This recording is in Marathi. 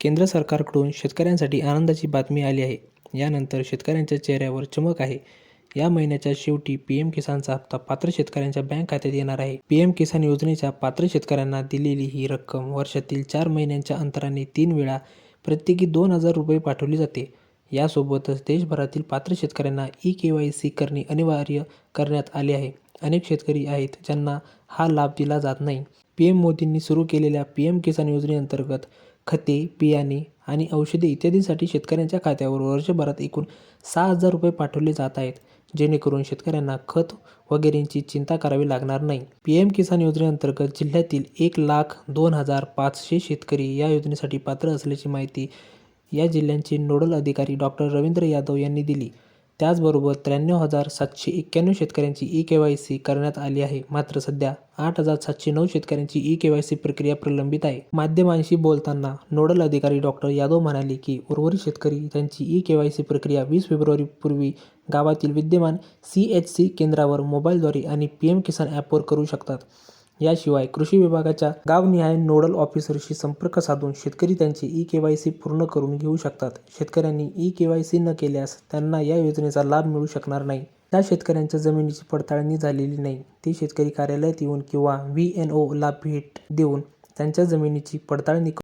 केंद्र सरकारकडून शेतकऱ्यांसाठी आनंदाची बातमी आली आहे. यानंतर शेतकऱ्यांच्या चेहऱ्यावर चमक आहे. या महिन्याच्या शेवटी पी एम किसानचा हप्ता पात्र शेतकऱ्यांच्या बँक खात्यात येणार आहे. पी एम किसान योजनेच्या पात्र शेतकऱ्यांना दिलेली ही रक्कम वर्षातील चार महिन्यांच्या अंतराने तीन वेळा प्रत्येकी दोन हजार रुपये पाठवली जाते. यासोबतच देशभरातील पात्र शेतकऱ्यांना ई के वाय सी करणे अनिवार्य करण्यात आले आहे. अनेक शेतकरी आहेत ज्यांना हा लाभ दिला जात नाही. पी एम मोदींनी सुरू केलेल्या पी एम किसान योजनेअंतर्गत खते बियाणे आणि औषधे इत्यादींसाठी शेतकऱ्यांच्या खात्यावर वर्षभरात एकूण सहा हजार रुपये पाठवले जात आहेत. जेणेकरून शेतकऱ्यांना खत वगैरेंची चिंता करावी लागणार नाही. पी एम किसान योजनेअंतर्गत जिल्ह्यातील एक लाख दोन हजार पाचशे शेतकरी या योजनेसाठी पात्र असल्याची माहिती या जिल्ह्यांचे नोडल अधिकारी डॉक्टर रवींद्र यादव यांनी दिली. त्याचबरोबर त्र्याण्णव हजार सातशे एक्क्याण्णव शेतकऱ्यांची ई के वाय सी करण्यात आली आहे. मात्र सध्या आठ हजार सातशे नऊ शेतकऱ्यांची ई के वाय सी प्रक्रिया प्रलंबित आहे. माध्यमांशी बोलताना नोडल अधिकारी डॉक्टर यादव म्हणाले की उर्वरित शेतकरी त्यांची ई के वाय सी प्रक्रिया वीस फेब्रुवारीपूर्वी गावातील विद्यमान सी एच सी केंद्रावर मोबाईलद्वारे आणि पी एम किसान ॲपवर करू शकतात. याशिवाय कृषी विभागाच्या गावनिहाय नोडल ऑफिसरशी संपर्क साधून शेतकरी त्यांची ई के वाय सी पूर्ण करून घेऊ शकतात. शेतकऱ्यांनी ई के वाय सी न केल्यास त्यांना या योजनेचा लाभ मिळू शकणार नाही. त्या शेतकऱ्यांच्या जमिनीची पडताळणी झालेली नाही. ते शेतकरी कार्यालयात येऊन किंवा व्ही एन ओला भेट देऊन त्यांच्या जमिनीची पडताळणी